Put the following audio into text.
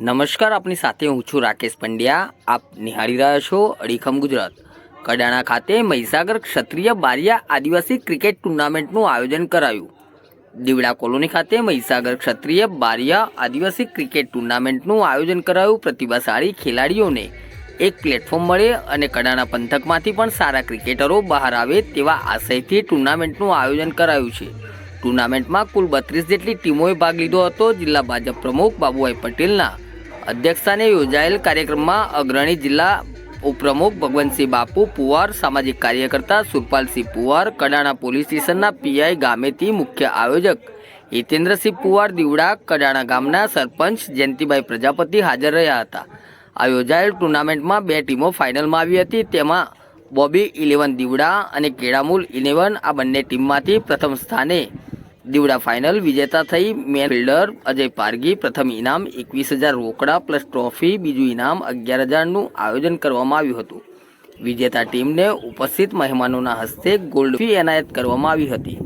નમસ્કાર, આપની સાથે હું છું રાકેશ પંડ્યા. આપ નિહાળી રહ્યા છો અડીખમ ગુજરાત. કડાણા ખાતે મહીસાગર ક્ષત્રિય બારિયા આદિવાસી ક્રિકેટ ટુર્નામેન્ટનું આયોજન કરાયું. દીવડા કોલોની ખાતે મહીસાગર ક્ષત્રિય બારિયા આદિવાસી ક્રિકેટ ટુર્નામેન્ટનું આયોજન કરાયું પ્રતિભાશાળી ખેલાડીઓને. એક પ્લેટફોર્મ મળે અને કડાણા પંથકમાંથી પણ સારા ક્રિકેટરો બહાર આવે તેવા આશયથી ટુર્નામેન્ટનું આયોજન કરાયું છે. ટુર્નામેન્ટમાં કુલ બત્રીસ જેટલી ટીમોએ ભાગ લીધો હતો. જિલ્લા ભાજપ પ્રમુખ બાબુભાઈ પટેલના અધ્યક્ષસ્થાને યોજાયેલ કાર્યક્રમમાં અગ્રણી જિલ્લા ઉપપ્રમુખ ભગવંતસિંહ બાપુ, પુવાર સામાજિક કાર્યકર્તા સુરપાલસિંહ પુવાર, કડાણા પોલીસ સ્ટેશનના પીઆઈ ગામેતી મુખ્ય આયોજક હિતેન્દ્રસિંહ પુવાર, દીવડા કડાણા ગામના સરપંચ જયંતિભાઈ પ્રજાપતિ હાજર રહ્યા હતા. આ યોજાયેલ ટુર્નામેન્ટમાં બે ટીમો ફાઇનલમાં આવી હતી. તેમાં બોબી ઇલેવન દીવડા અને કેળામૂલ ઇલેવન આ બંને ટીમમાંથી પ્રથમ સ્થાને દીવડા ફાઇનલ વિજેતા થઈ મેન ફિલ્ડર અજય પારગી પ્રથમ ઇનામ એકવીસ હજાર રોકડા પ્લસ ટ્રોફી બીજું ઇનામ અગિયાર હજારનું આયોજન કરવામાં આવ્યું હતું. વિજેતા ટીમને ઉપસ્થિત મહેમાનોના હસ્તે ગોલ્ડ ફી એનાયત કરવામાં આવી હતી.